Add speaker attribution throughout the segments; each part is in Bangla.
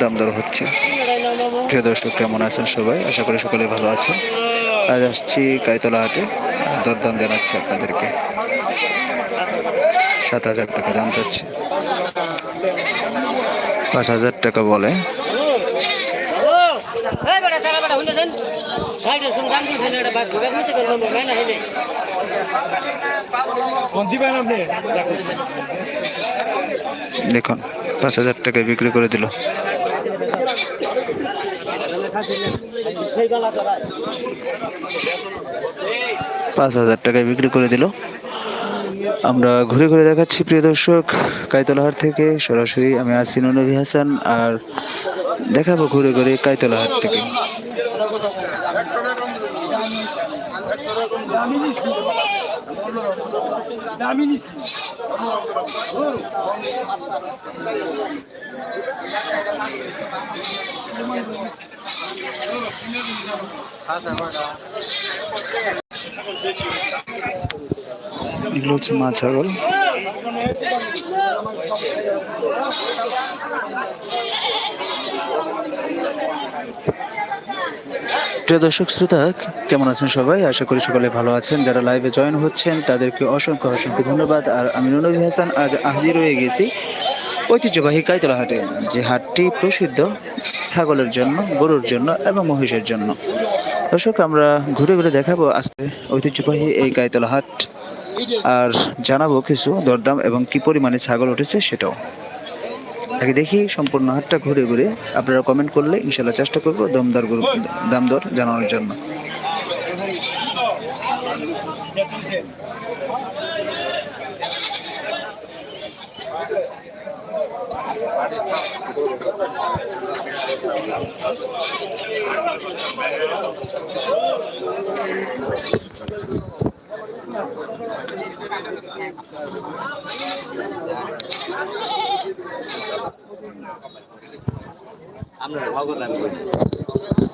Speaker 1: দাম দর হচ্ছে। প্রিয় দর্শক, কেমন আছেন সবাই? আশা করি সকলে ভালো আছেন। আজ আসছি কাইতলা হাটে। দরদাম জানাচ্ছি আপনাদেরকে। সাত হাজার টাকা দাম যাচ্ছে। পাঁচ হাজার টাকা বলে।
Speaker 2: হুইলে দেন? এটা বাদ না
Speaker 1: দেখুন পাঁচ হাজার টাকায় বিক্রি করে দিল। পাঁচ হাজার টাকায় বিক্রি করে দিল। আমরা ঘুরে ঘুরে দেখাচ্ছি প্রিয় দর্শক। কাইতলাহাট থেকে সরাসরি আমি আছি নবী হাসান আর দেখাবো ঘুরে ঘুরে কাইতলাহাট থেকে। এগুলো হচ্ছে মা ছাগল। প্রিয় দর্শক, শ্রোতা, কেমন আছেন সবাই? আশা করি সকলে ভালো আছেন। যারা লাইভে জয়েন হচ্ছেন, তাদেরকে অসংখ্য অসংখ্য ধন্যবাদ। আর আমি নবী হাসান, আজ হাজির হয়ে গেছি ঐতিহ্যবাহী কাইতলা হাটে, যে হাটটি প্রসিদ্ধ ছাগলের জন্য, গরুর জন্য এবং মহিষের জন্য। দর্শক, আমরা ঘুরে ঘুরে দেখাবো আজকে ঐতিহ্যবাহী এই কাইতলা হাট, আর জানাব কিছু দরদাম এবং কি পরিমাণে ছাগল উঠেছে সেটাও। আগে দেখি সম্পূর্ণ হাটটা ঘুরে ঘুরে। আপনারা কমেন্ট করলে ইনশাল্লাহ চেষ্টা করব দমদার গরু দাম দর জানানোর জন্য।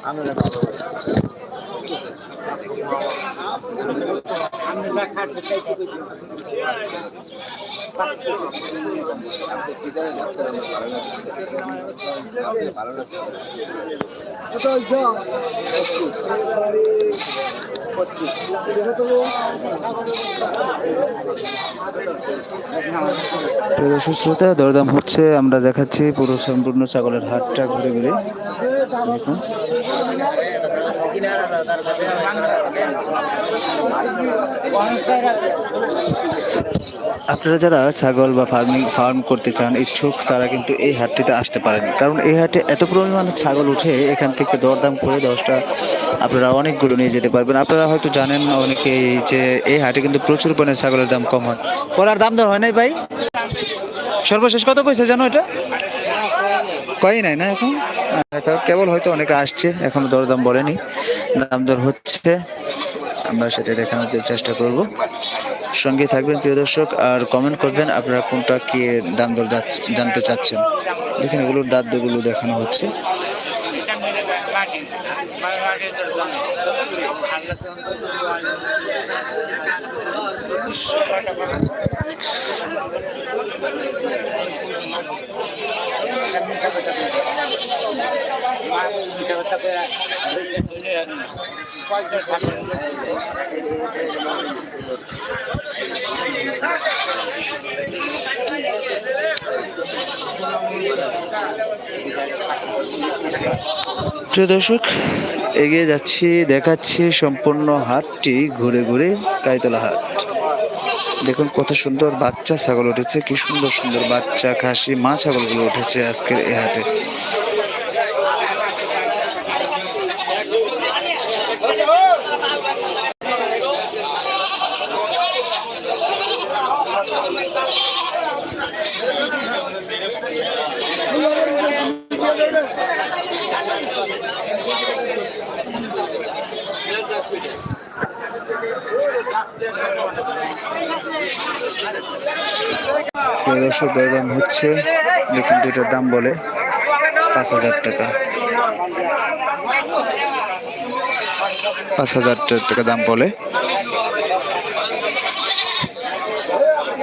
Speaker 1: প্রিয় দর্শক শ্রোতা দরদাম হচ্ছে আমরা দেখাচ্ছি পুরো সম্পূর্ণ ছাগলের হাটটা ঘুরে ঘুরে। দেখুন। আপনারা যারা ছাগল বা ফার্মিং ফার্ম করতে চান ইচ্ছুক, তারা কিন্তু এই হাটটিতে আসতে পারেন। কারণ এই হাটে এত পরিমাণে ছাগল উঠে, এখান থেকে দরদাম করে দশটা আপনারা অনেকগুলো নিয়ে যেতে পারবেন। আপনারা হয়তো জানেন অনেকেই যে এই হাটে কিন্তু প্রচুর পরিমাণে ছাগলের দাম কম হয়। পরার দাম দর হয় নাই ভাই? সর্বশেষ কত পয়সা জানো এটা? কয়ই নাই না এখন? কেবল হয়তো অনেকে আসছে, এখনও দরদাম বলেনি। দাম দর হচ্ছে, আমরা সেটা দেখানোর চেষ্টা করব। সঙ্গে থাকবেন প্রিয় দর্শক, আর কমেন্ট করবেন আপনারা কোনটা কি দাম দর জানতে চাচ্ছেন। দেখেন এগুলোর দাঁত দরগুলো দেখানো হচ্ছে। প্রিয় দর্শক, এগিয়ে যাচ্ছি, দেখাচ্ছি সম্পূর্ণ হাটটি ঘুরে ঘুরে কাইতলা হাট। দেখুন কত সুন্দর বাচ্চা ছাগল উঠেছে, কি সুন্দর সুন্দর বাচ্চা, খাসি, মা ছাগলগুলো উঠেছে আজকের এই হাটে। দর্শক দরদাম হচ্ছে। দেখুন দুইটার দাম বলে পাঁচ হাজার টাকা। পাঁচ হাজার টাকা দাম বলে।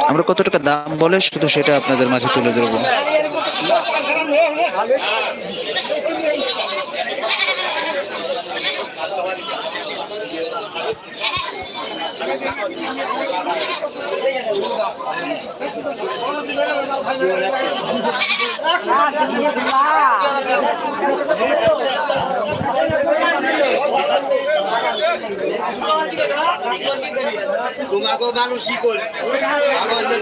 Speaker 1: আমরা কত টাকা দাম বলে শুধু সেটা আপনাদের মাঝে তুলে ধরবো।
Speaker 3: তোমাকে মানুষ কি করে আমাদের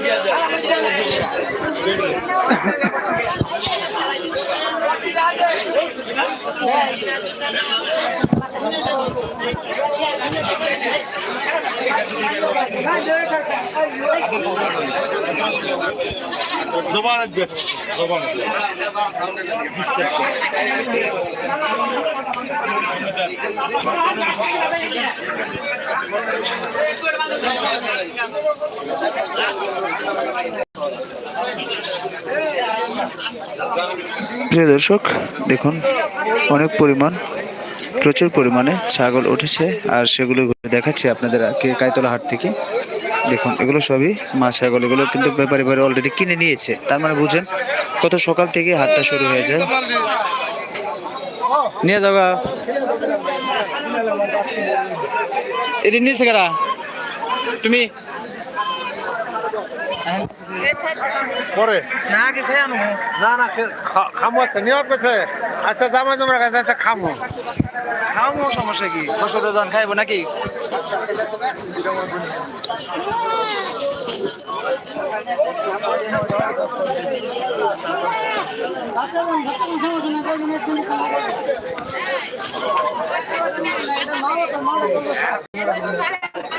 Speaker 1: প্রিয় দর্শক দেখুন অনেক পরিমাণ প্রচুর পরিমাণে ছাগল উঠেছে আর সেগুলো দেখাচ্ছি আপনাদের কে কাইতলা হাট থেকে। দেখুন, এগুলো সবই মা ছাগল, এগুলো কিন্তু ব্যাপারে ব্যাপারে অলরেডি কিনে নিয়েছে। তার মানে বুঝেন কত সকাল থেকে হাটটা শুরু হয়ে যায়। নিয়ে যাবা। এটি নিয়েছে কারা? তুমি?
Speaker 4: পরে? না কি খেয়ে আনো। না না খামো আছে নিয়োগ পেছে আচ্ছা জামাই জমার কাছে আছে খামো।
Speaker 1: খাওয়াবো সমস্যা কি? বসতে ধান খাইবো নাকি?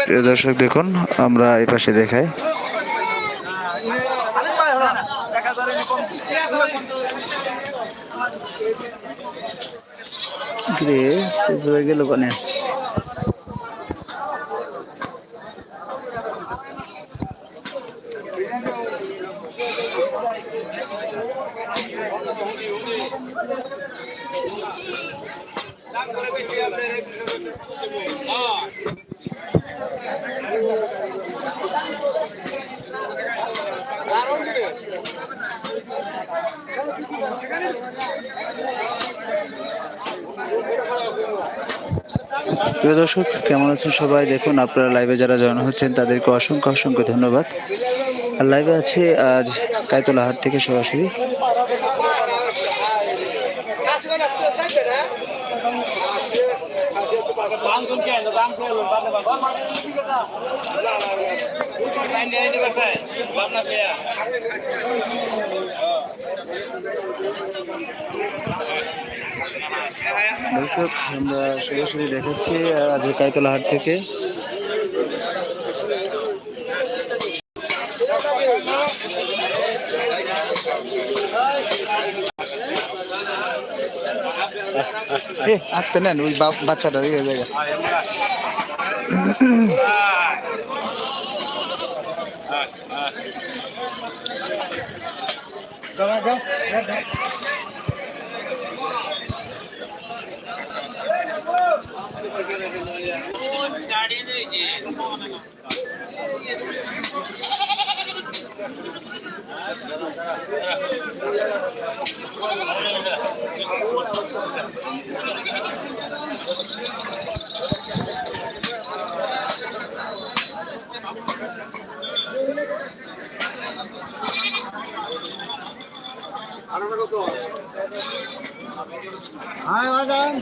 Speaker 1: প্রিয় দর্শক দেখুন আমরা এই পাশে দেখাই। গেল কানে? প্রিয় দর্শক, কেমন আছেন সবাই? দেখুন, আপনারা লাইভে যারা জয়েন হচ্ছেন, তাদেরকে অসংখ্য অসংখ্য ধন্যবাদ। আর লাইভে আছে আজ কায়তলা হাট থেকে সরাসরি। দর্শক আমরা সরাসরি দেখাচ্ছি আজ কায়তলা হাট থেকে। এ আসতে নেন ওই বাচ্চাটা ওই জায়গা গাড়ি নেই হাই বাগান